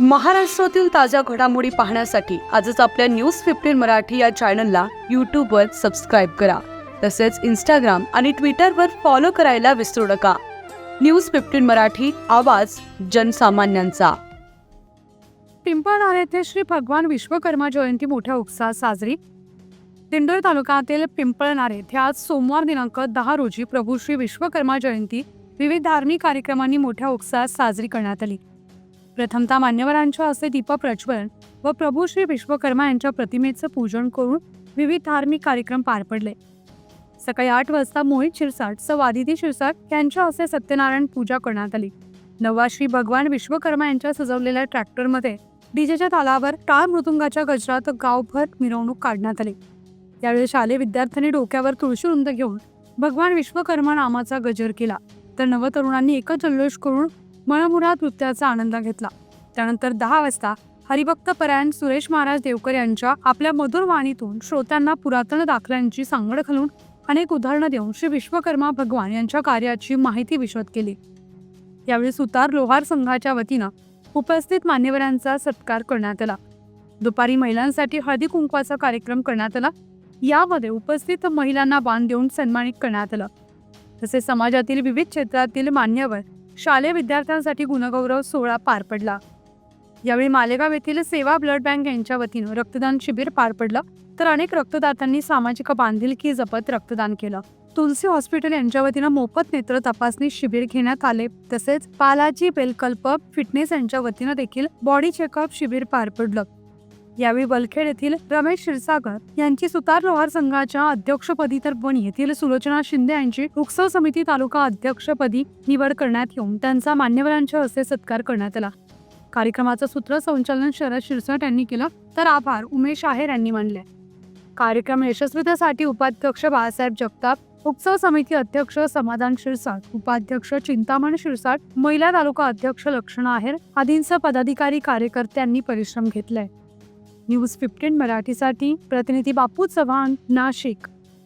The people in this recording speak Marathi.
महाराष्ट्रातील ताज्या घडामोडी पाहण्यासाठी आजच आपल्या न्यूज फिफ्टीन मराठी या चॅनलला यूट्यूबवर सबस्क्राईब करा. तसेच इंस्टाग्राम आणि ट्विटरवर फॉलो करायला विसरू नका. न्यूज फिफ्टीन मराठी आवाज जनसामान्यांचा. पिंपळनार येथे श्री भगवान विश्वकर्मा जयंती मोठ्या उत्साहात साजरी. दिंडोरी तालुक्यातील पिंपळनार येथे आज सोमवार दिनांक दहा रोजी प्रभू श्री विश्वकर्मा जयंती विविध धार्मिक कार्यक्रमांनी मोठ्या उत्साहात साजरी करण्यात आली. प्रथमतः मान्यवरांच्या असे दीप प्रज्वलन व प्रभू श्री विश्वकर्मा यांच्या प्रतिमेचं पूजन करून विविध धार्मिक कार्यक्रम पार पडले. सकाळी आठ वाजता मोहित शिरसाट सवादिती शिरसाट यांच्या असे सत्यनारायण पूजा करण्यात आली. नवा श्री भगवान विश्वकर्मा यांच्या सजवलेल्या ट्रॅक्टरमध्ये डीजेच्या तालावर टाळ मृदुंगाच्या गजरात गावभर मिरवणूक काढण्यात आली. यावेळी शालेय विद्यार्थ्यांनी डोक्यावर तुळशी रुंद घेऊन भगवान विश्वकर्मा नामाचा गजर केला. तर नवतरुणांनी एकच जल्लोष करून मळमुरात नृत्याचा आनंद घेतला. त्यानंतर दहा वाजता हरिभक्त परायण सुरेश महाराज देवकर यांच्या आपल्या मधुर वाणीतून श्रोत्यांना पुरातन दाखल्यांची सांगड घालून अनेक उदाहरणं देऊन श्री विश्वकर्मा भगवान यांच्या कार्याची माहिती विशद केली. यावेळी सुतार लोहार संघाच्या वतीनं उपस्थित मान्यवरांचा सत्कार करण्यात आला. दुपारी महिलांसाठी हळदी कुंकवाचा कार्यक्रम करण्यात आला. यामध्ये उपस्थित महिलांना बांध देऊन सन्मानित करण्यात आलं. तसेच समाजातील विविध क्षेत्रातील मान्यवर शालेय विद्यार्थ्यांसाठी गुणगौरव सोहळा पार पडला. यावेळी मालेगाव येथील सेवा ब्लड बँक यांच्या वतीनं रक्तदान शिबिर पार पडलं तर अनेक रक्तदात्यांनी सामाजिक बांधिलकी जपत रक्तदान केलं. तुलसी हॉस्पिटल यांच्या वतीनं मोफत नेत्र तपासणी शिबिर घेण्यात आले. तसेच पालाजी बेलकल्प फिटनेस यांच्या वतीनं देखील बॉडी चेकअप शिबिर पार पडलं. यावेळी वलखेड येथील रमेश क्षीरसागर यांची सुतार लोहार संघाच्या अध्यक्षपदी तर वणी येथील सुलोचना शिंदे यांची उत्सव समिती तालुका अध्यक्षपदी निवड करण्यात येऊन त्यांचा मान्यवरांच्या हस्ते सत्कार करण्यात आला. कार्यक्रमाचं सूत्रसंचालन शरद शिरसाट यांनी केलं तर आभार उमेश आहेर यांनी मानले. कार्यक्रम यशस्वीतेसाठी उपाध्यक्ष बाळासाहेब जगताप उत्सव समिती अध्यक्ष समाधान शिरसाट उपाध्यक्ष चिंतामण शिरसाट महिला तालुका अध्यक्ष लक्षणा आहेर आदींसह पदाधिकारी कार्यकर्त्यांनी परिश्रम घेतलाय न्यूज फिफ्टीन मराठीसाठी प्रतिनिधी बापू चव्हाण नाशिक.